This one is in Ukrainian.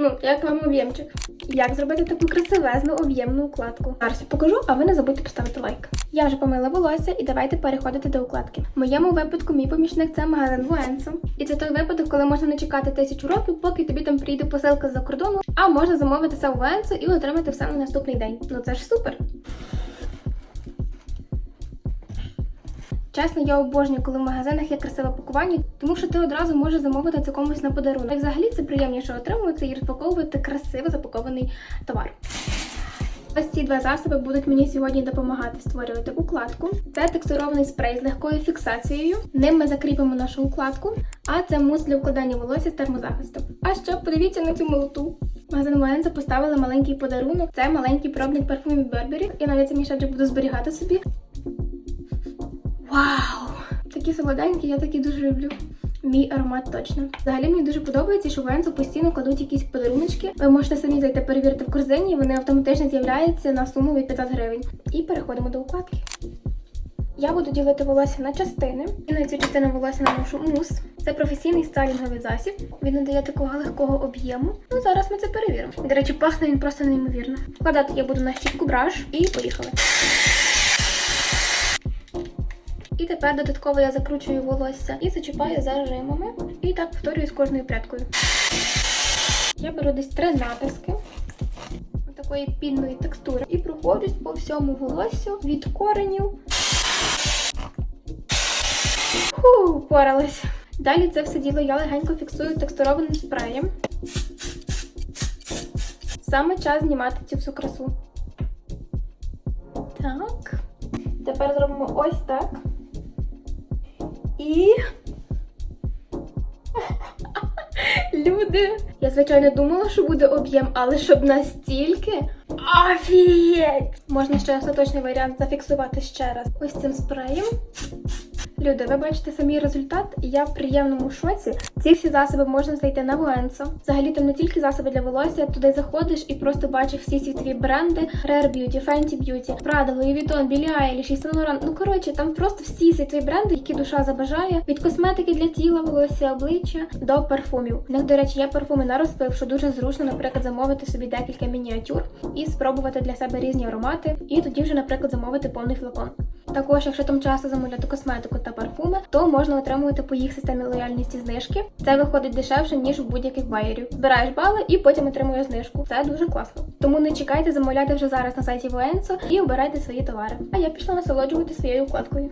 Ну, як вам об'ємчик? Як зробити таку красивезну об'ємну укладку? Зараз я покажу, а ви не забудьте поставити лайк. Я вже помила волосся і давайте переходити до укладки. В моєму випадку мій помічник це магазин Вуенсо. І це той випадок, коли можна не чекати тисячу років, поки тобі там прийде посилка з-за кордону, а можна замовити це у Вуенсо і отримати все на наступний день. Ну це ж супер. Чесно, я обожнюю, коли в магазинах є красиве пакування, тому що ти одразу можеш замовити це комусь на подарунок. І взагалі це приємніше отримувати і розпаковувати красиво запакований товар. Ось ці два засоби будуть мені сьогодні допомагати створювати укладку. Це текстурований спрей з легкою фіксацією. Ним ми закріпимо нашу укладку, а це мус для укладання волосся з термозахистом. А ще подивіться на цю молоту. Магазин Венза поставили маленький подарунок. Це маленький пробник парфумів Burberry. Я навіть цей мішечок буду зберігати собі. Вау! Такі солоденькі, я такі дуже люблю. Мій аромат точно. Взагалі мені дуже подобається, що в постійно кладуть якісь подаруночки. Ви можете самі зайти перевірити в корзині, вони автоматично з'являються на суму від 500 гривень. І переходимо до укладки. Я буду ділити волосся на частини. І на цю частину волосся наношу мус. Це професійний стайлінговий засіб. Він надає такого легкого об'єму. Ну зараз ми це перевіримо. До речі, пахне він просто неймовірно. Вкладати я буду на щітку браш і поїхали. Тепер додатково я закручую волосся і зачіпаю зажимами. І так повторюю з кожною прядкою. Я беру десь три натиски такої пінної текстури і проходжусь по всьому волоссю від коренів. Фу, поралась. Далі це все діло я легенько фіксую текстурованим спреєм. Саме час знімати цю всю красу. Так. Тепер зробимо ось так. І. Люди. Я, звичайно, думала, що буде об'єм, але щоб настільки. Офігеть! Можна ще остаточний варіант зафіксувати ще раз ось цим спреєм. Люди, ви бачите самий результат, я в приємному шоці. Ці всі засоби можна знайти на Вуенсо. Взагалі там не тільки засоби для волосся, туди заходиш і просто бачиш всі світові бренди: Rare Beauty, Fenty Beauty, Prada, Louis Vuitton, Billie Eilish, Saint Laurent. Ну коротше, там просто всі світові бренди, які душа забажає. Від косметики для тіла, волосся, обличчя до парфумів. В них, до речі, є парфуми на розпив, що дуже зручно, наприклад, замовити собі декілька мініатюр і спробувати для себе різні аромати. І тоді вже, наприклад, замовити повний флакон. Також, якщо там часто замовляти косметику та парфуми, то можна отримувати по їх системі лояльності знижки. Це виходить дешевше, ніж у будь-яких байерів. Збираєш бали і потім отримуєш знижку. Це дуже класно. Тому не чекайте, замовляйте вже зараз на сайті Военсо і обирайте свої товари. А я пішла насолоджувати своєю укладкою.